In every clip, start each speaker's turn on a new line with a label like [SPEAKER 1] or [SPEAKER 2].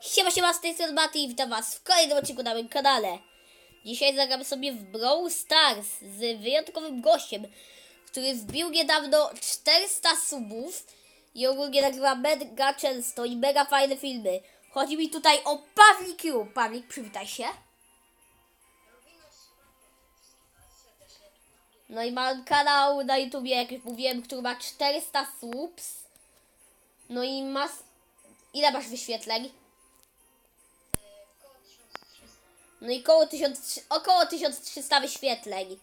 [SPEAKER 1] Siema, siema, z tej strony i witam was w kolejnym odcinku na moim kanale. Dzisiaj zagramy sobie w Brawl Stars z wyjątkowym gościem, który wbił niedawno 400 subów i ogólnie nagrywa mega często i mega fajne filmy. Chodzi mi tutaj o Pawlik Q. Pawlik, przywitaj się. No i mam kanał na YouTubie, jak już mówiłem, który ma 400 subs. No i masz... Ile masz wyświetleń? No i koło 1000, około 1300 wyświetleń.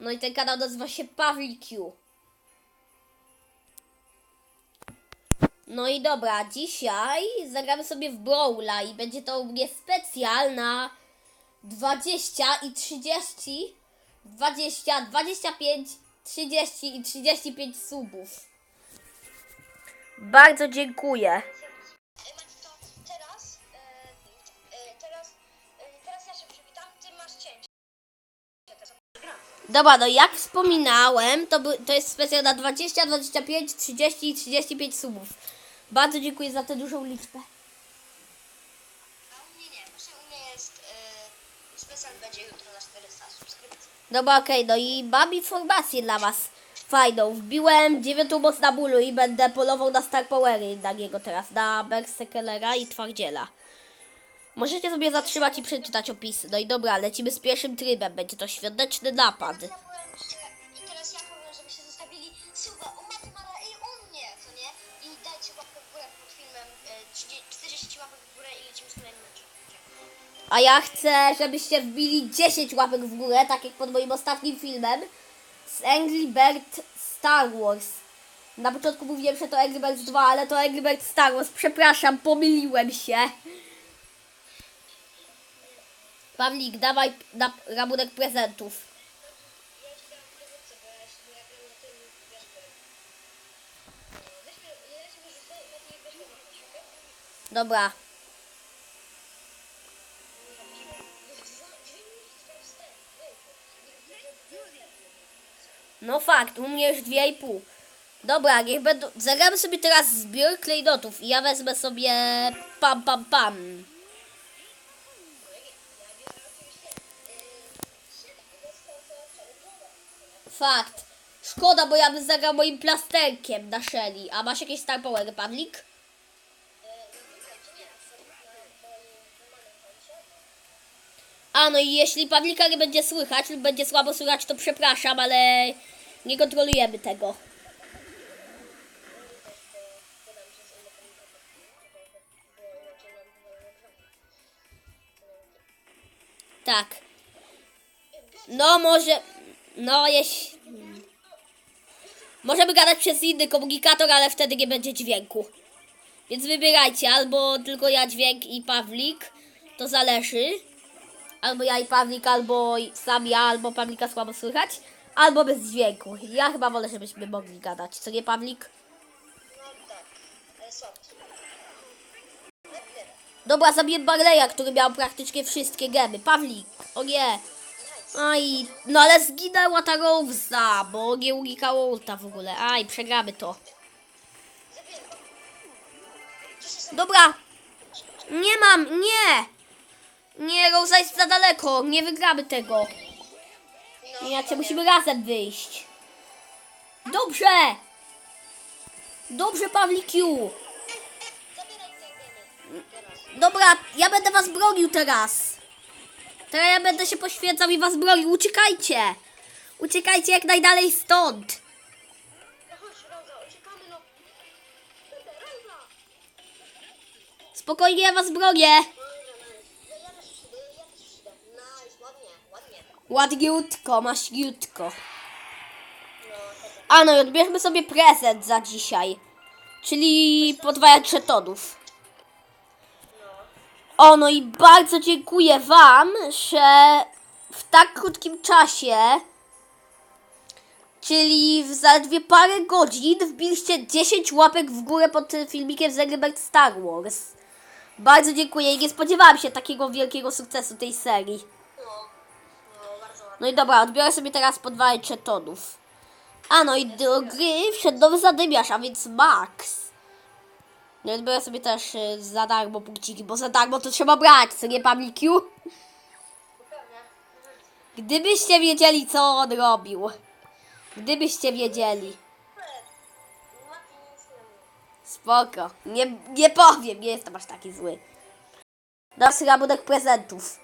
[SPEAKER 1] No i ten kanał nazywa się Pawlik Q. No i dobra, dzisiaj zagramy sobie w Brawla i będzie to u mnie specjal na 20 i 30, 20, 25, 30 i 35 subów. Bardzo dziękuję. Dobra, no jak wspominałem, to, by, to jest specjal na 20, 25, 30 i 35 subów. Bardzo dziękuję za tę dużą liczbę.
[SPEAKER 2] A u mnie nie, właśnie u mnie jest, e, specjal będzie jutro na 400 subskrypcji.
[SPEAKER 1] Dobra, okej, no i mam informację dla was fajną. Wbiłem dziewiątą moc na bólu i będę polował na Star Powery na niego teraz, na Berserkera i Twardziela. Możecie sobie zatrzymać i przeczytać opisy. No i dobra, lecimy z pierwszym trybem. Będzie to świąteczny napad.
[SPEAKER 2] Ja powiem, że, I teraz ja powiem, żebyście zostawili suba u Mati Mara i u mnie, co nie? I dajcie łapkę w górę pod filmem, e, 30, 40 łapek w górę i lecimy z kolejnym meczem.
[SPEAKER 1] A ja chcę, żebyście wbili 10 łapek w górę, tak jak pod moim ostatnim filmem z Angry Bird Star Wars. Na początku mówiłem, że to Angry Birds 2, ale to Angry Bird Star Wars. Przepraszam, pomyliłem się.
[SPEAKER 2] Wyrzucę, Mati, weźmy Mati, okej?
[SPEAKER 1] Dobra. No fakt, u mnie już 2,5. Dobra, niech będą. Zagramy sobie teraz zbiór klejnotów i ja wezmę sobie pam pam pam. Fakt. Szkoda, bo ja bym zagrał moim plasterkiem na Shelly. A masz jakieś Star Power, Pawlik? A no i jeśli Pawlika nie będzie słychać lub będzie słabo słychać, to przepraszam, ale nie kontrolujemy tego. Tak. No może. No jeś. Możemy gadać przez inny komunikator, ale wtedy nie będzie dźwięku. Więc wybierajcie, albo tylko ja dźwięk i Pawlik. To zależy. Albo ja i Pawlik, albo sam ja, albo Pawlika słabo słychać. Albo bez dźwięku. Ja chyba wolę, żebyśmy mogli gadać. Co nie, Pawlik? Dobra, zabiję Barleya, który miał praktycznie wszystkie gemy. Pawlik, o nie. Aj, no ale zginęła ta Rosa, bo nie unikało ulta w ogóle. Aj, przegramy to. Dobra. Nie mam, nie. Nie, Rosa jest za daleko. Nie wygramy tego. Inaczej musimy razem wyjść. Dobrze. Dobrze, Pawlikiu. Dobra, ja będę was bronił teraz. Teraz ja będę się poświęcał i was bronił. Uciekajcie. Uciekajcie jak najdalej stąd. Spokojnie, ja was bronię. Ładniutko, maśniutko. A no i odbierzmy sobie prezent za dzisiaj. Czyli podwajać żetonów. O, no i bardzo dziękuję Wam, że w tak krótkim czasie, czyli w zaledwie parę godzin, wbiliście 10 łapek w górę pod tym filmikiem z Star Wars. Bardzo dziękuję i nie spodziewałam się takiego wielkiego sukcesu tej serii.
[SPEAKER 2] No,
[SPEAKER 1] i dobra, odbiorę sobie teraz podwajać żetonów. A no i do gry wszedł nowy zadymiarz, a więc Max. No i biorę sobie też y, za darmo punkciki, bo za darmo to trzeba brać, co nie, Pawlikiu? Gdybyście wiedzieli, co on robił. Gdybyście wiedzieli. Spoko. Nie, nie powiem, nie jestem aż taki zły. Teraz rabunek prezentów.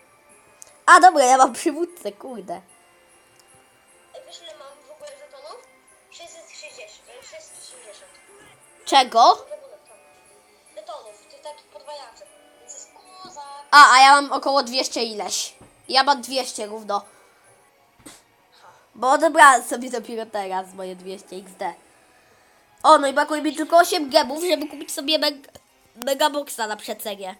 [SPEAKER 1] A dobra, ja mam przywódcę, kurde.
[SPEAKER 2] Wiesz ile mam w ogóle żetonów? 660, e, 660.
[SPEAKER 1] Czego? A, a ja mam około 200 ileś. Ja mam 200 równo. Bo odebrałem sobie dopiero teraz moje 200 XD. O, no i brakuje mi tylko 8 gemów, żeby kupić sobie meg Megaboxa na przecenie.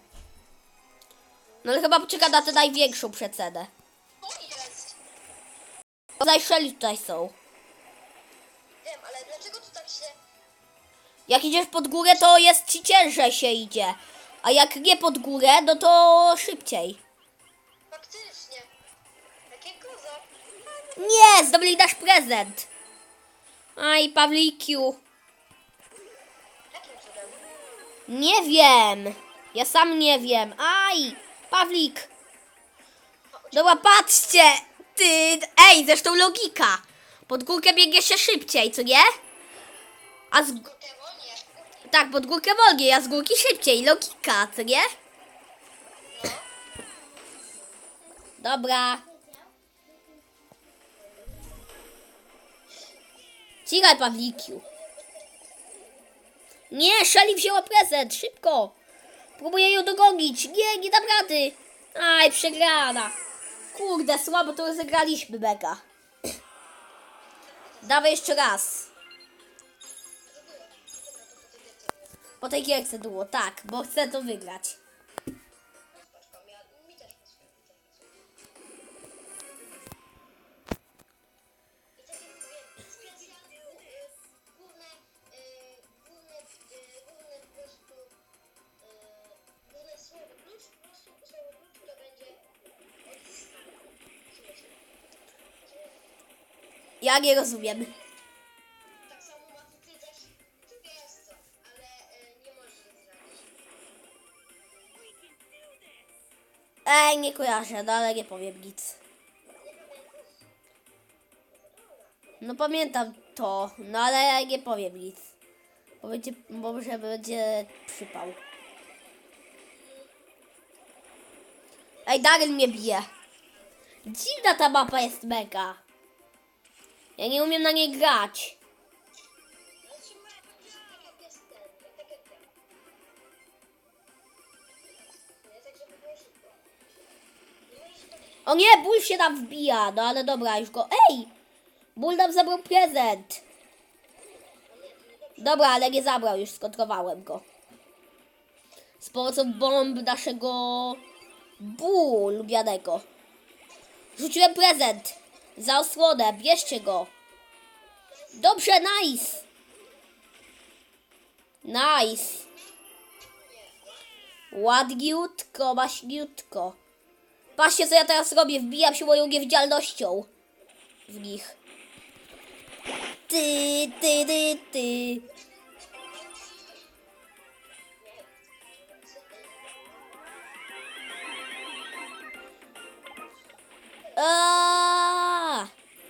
[SPEAKER 1] No ale chyba poczeka na tę największą przecenę. Zajszeli tutaj są.
[SPEAKER 2] Wiem, ale dlaczego tu tak się...
[SPEAKER 1] Jak idziesz pod górę, to jest ci ciężej się idzie. A jak nie pod górę, no to szybciej.
[SPEAKER 2] Faktycznie. Takie kozak.
[SPEAKER 1] Nie, zdobyli nasz prezent. Aj, Pawlikiu.
[SPEAKER 2] Jakim cudem?
[SPEAKER 1] Nie wiem. Ja sam nie wiem. Aj, Pawlik. Dobra, patrzcie. Ty, ej, zresztą logika. Pod górkę biegnie się szybciej, co nie? A z. tak, pod górkę wolniej, a z górki szybciej. Logika, co nie? Dobra. Cichaj, Pawlikiu. Nie, Szali wzięła prezent, szybko. Próbuję ją dogonić. Nie, nie dam rady. Aj, przegrana. Kurde, słabo to rozegraliśmy mega. Dawaj jeszcze raz. Po tej gierce było, tak, bo chcę to wygrać.
[SPEAKER 2] Ja, mi też
[SPEAKER 1] Ej, nie kojarzę, no ale nie powiem nic. No pamiętam to, no ale nie powiem nic. Bo będzie, może będzie przypał. Ej, Daryl mnie bije. Dziwna ta mapa jest mega. Ja nie umiem na niej grać. O nie, ból się tam wbija. No ale dobra, już go. Ej! Ból nam zabrał prezent. Dobra, ale nie zabrał, już skontrowałem go. Z pomocą bomb naszego ból lubianego. Rzuciłem prezent. Za osłonę, bierzcie go. Dobrze, nice. Nice. Ładniutko, maśniutko. Patrzcie, co ja teraz robię. Wbijam się moją niewidzialnością w nich. Ty, ty, ty, ty. A,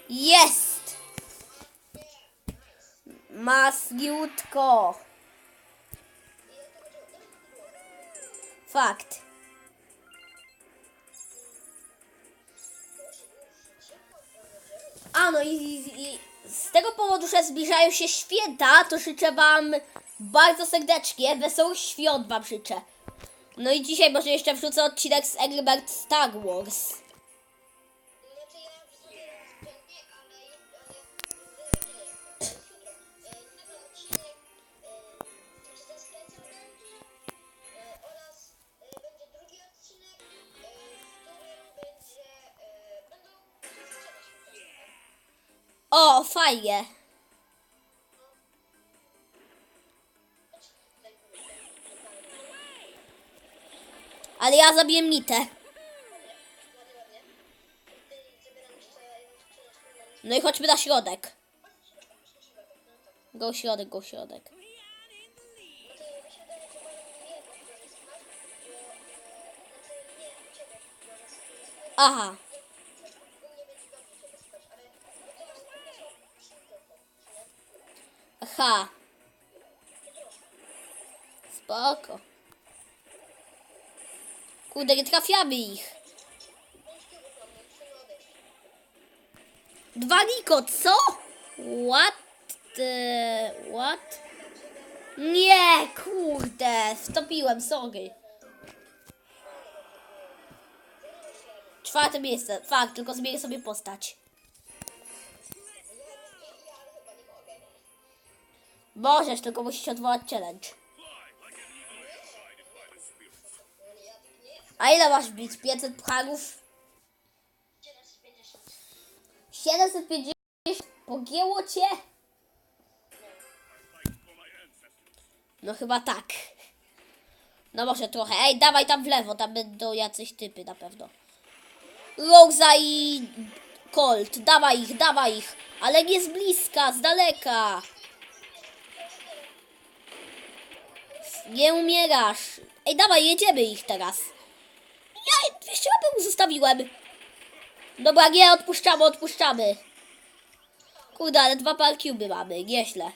[SPEAKER 1] Jest! Masniutko. Fakt. No i, i, i z tego powodu, że zbliżają się święta, to życzę Wam bardzo serdecznie wesołych świąt Wam życzę. No i dzisiaj może jeszcze wrzucę odcinek z Birds Star Wars. fajnie. Ale ja zabiję
[SPEAKER 2] Nitę.
[SPEAKER 1] No i chodźmy na środek. Go środek, go środek. Aha. Aha. Spoko. Kurde, nie trafiamy ich. Dwa Niko, co? What? The... What? Nie, kurde, wtopiłem, sorry. Czwarte miejsce, fakt, tylko zmienię sobie postać. Możesz, tylko musisz odwołać challenge. A ile masz bić? 500 pchagów?
[SPEAKER 2] 750.
[SPEAKER 1] 750? Pogięło cię? No chyba tak. No może trochę. Ej, dawaj tam w lewo, tam będą jacyś typy na pewno. Rosa i Colt, dawaj ich, dawaj ich. Ale nie z bliska, z daleka. Nie umierasz. Ej, dawaj, jedziemy ich teraz. Ja 200 łapek zostawiłem. Dobra, nie, odpuszczamy, odpuszczamy. Kurde, ale dwa parkiuby mamy, nieźle.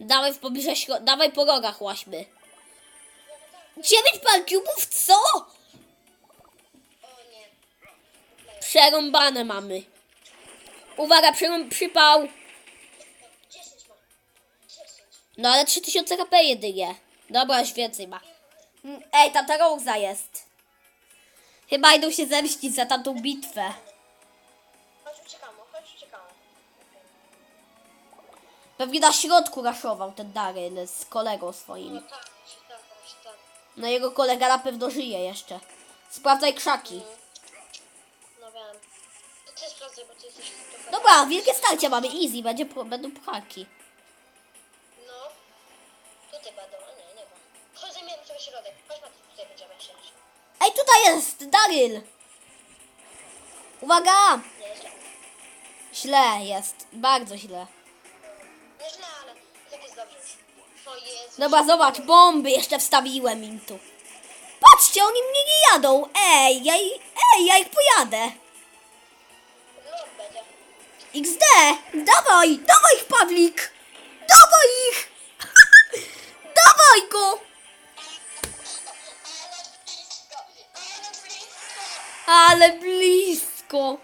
[SPEAKER 1] Dawaj w pobliże śro- dawaj po rogach łaśmy. Dziewięć parkiubów, co? Przerąbane mamy. Uwaga, przerą- przypał.
[SPEAKER 2] 10 ma. 10.
[SPEAKER 1] No ale 3000 HP jedynie. Dobra, już więcej ma. Mm, Ej, tata Rosa jest. Chyba idą się zemścić za tamtą bitwę.
[SPEAKER 2] Chodź uciekamy, chodź uciekamy.
[SPEAKER 1] Pewnie na środku raszował ten Daryl z kolegą
[SPEAKER 2] No
[SPEAKER 1] swoim.
[SPEAKER 2] tak, właśnie tak, właśnie tak.
[SPEAKER 1] No jego kolega na pewno żyje jeszcze. Sprawdzaj krzaki.
[SPEAKER 2] No wiem. To ty sprawdzaj, bo ty jesteś.
[SPEAKER 1] Dobra, wielkie starcie mamy, easy, będzie, będą pchaki.
[SPEAKER 2] Tutaj będą, a nie, nie ma. Chodź sobie środek. Chodź Mati, tutaj będziemy siedzieć.
[SPEAKER 1] Ej, tutaj jest Daryl! Uwaga!
[SPEAKER 2] Nie źle.
[SPEAKER 1] Źle jest, bardzo źle.
[SPEAKER 2] Nie źle, ale i tak jest dobrze już. O Jezu.
[SPEAKER 1] Dobra, zobacz, bomby jeszcze wstawiłem im tu. Patrzcie, oni mnie nie jadą. Ej, ja, i- ej, ja ich pojadę.
[SPEAKER 2] Lord będzie.
[SPEAKER 1] XD! Dawaj! Dawaj ich, Pawlik! Dawaj ich! Dawaj go!
[SPEAKER 2] Ale blisko!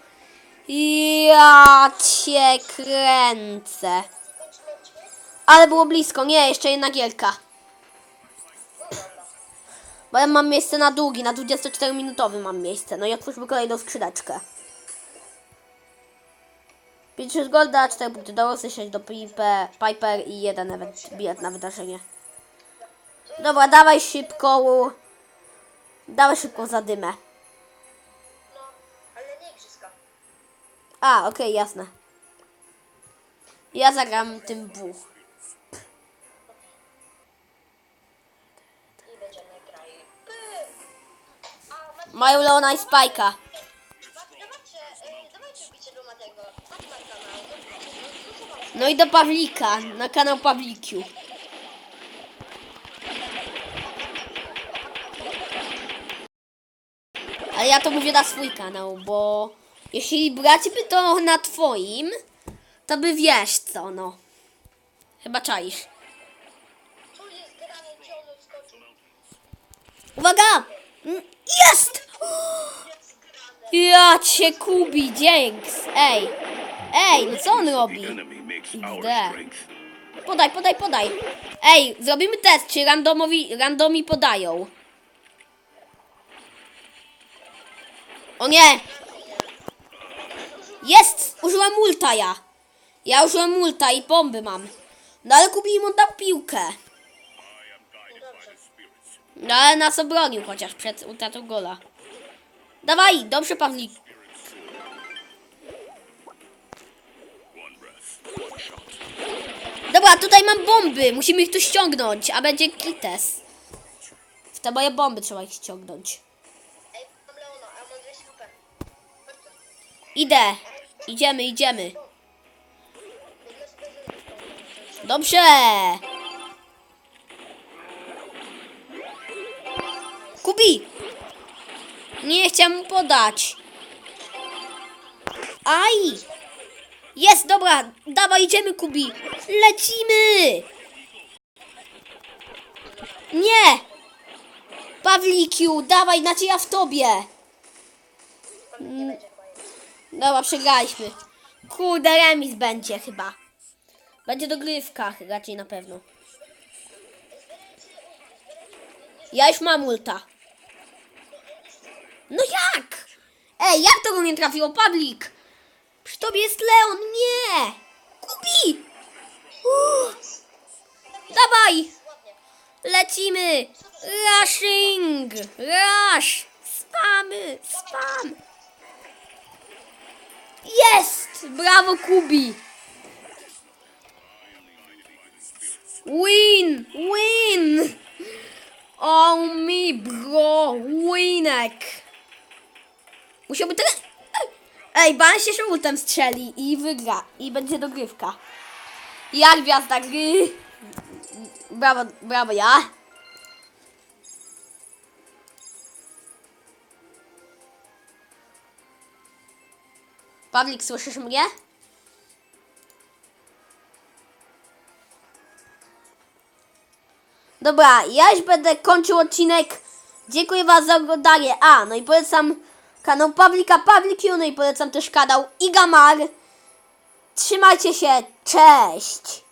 [SPEAKER 1] Ja cię kręcę. Ale było blisko. Nie, jeszcze jedna gierka. Bo ja mam miejsce na długi, na 24-minutowy mam miejsce. No i otwórzmy kolejną skrzydeczkę. 5 golda, 4 punkty do Rosy, 6 do Pipe, Piper i jeden event, bilet na wydarzenie. Dobra, dawaj szybko. Dawaj szybko zadymę.
[SPEAKER 2] No, ale nie igrzyska.
[SPEAKER 1] A, okej, jasne. Ja zagram tym
[SPEAKER 2] Mati,
[SPEAKER 1] Mają Leona i
[SPEAKER 2] no, No
[SPEAKER 1] i do Pawlika, na kanał Pawlikiu. Ale ja to mówię na swój kanał, bo jeśli brać by to na twoim, to by wiesz co, no. Chyba czaisz. Uwaga! Mm, Jest! Ja cię kubi, dzięks. Ej, ej, no co on robi? XD. Podaj, podaj, podaj. Ej, zrobimy test, czy randomowi, randomi podają. O nie! Jest! Użyłem multa ja. Ja użyłem multa i bomby mam. No ale Kubi im oddał piłkę. No ale nas obronił chociaż przed utratą gola. Dawaj, dobrze Pawlik. Dobra, tutaj mam bomby. Musimy ich tu ściągnąć, a będzie kites. W te moje bomby trzeba ich ściągnąć. Idę. Idziemy, idziemy. Dobrze. Kubi. Nie chciałem mu podać. Aj! Jest, dobra, dawaj, idziemy, Kubi. Lecimy! Nie! Pawlikiu, dawaj, nadzieja w tobie.
[SPEAKER 2] Nie będzie fajnie.
[SPEAKER 1] Dobra, przegraliśmy. Kurde, remis będzie chyba. Będzie dogrywka raczej na pewno. Ja już mam ulta. No jak? Ej, jak to go nie trafiło, Pawlik? Przy tobie jest Leon, nie! Kubi! Uff. Dawaj! Lecimy! Rushing! Rush! Spamy! Spam! Jest! Brawo, Kubi! Win! Win! O mi, bro! Winek! Musiałby teraz... Ej, ban się że ultem strzeli i wygra. I będzie dogrywka. Ja gwiazda gry. Brawo, brawo ja. Pawlik, słyszysz mnie? Dobra, ja już będę kończył odcinek. Dziękuję Wam za oglądanie. A, no i polecam kanał Pawlika Pawlik no i polecam też kanał Igamar. Trzymajcie się, cześć!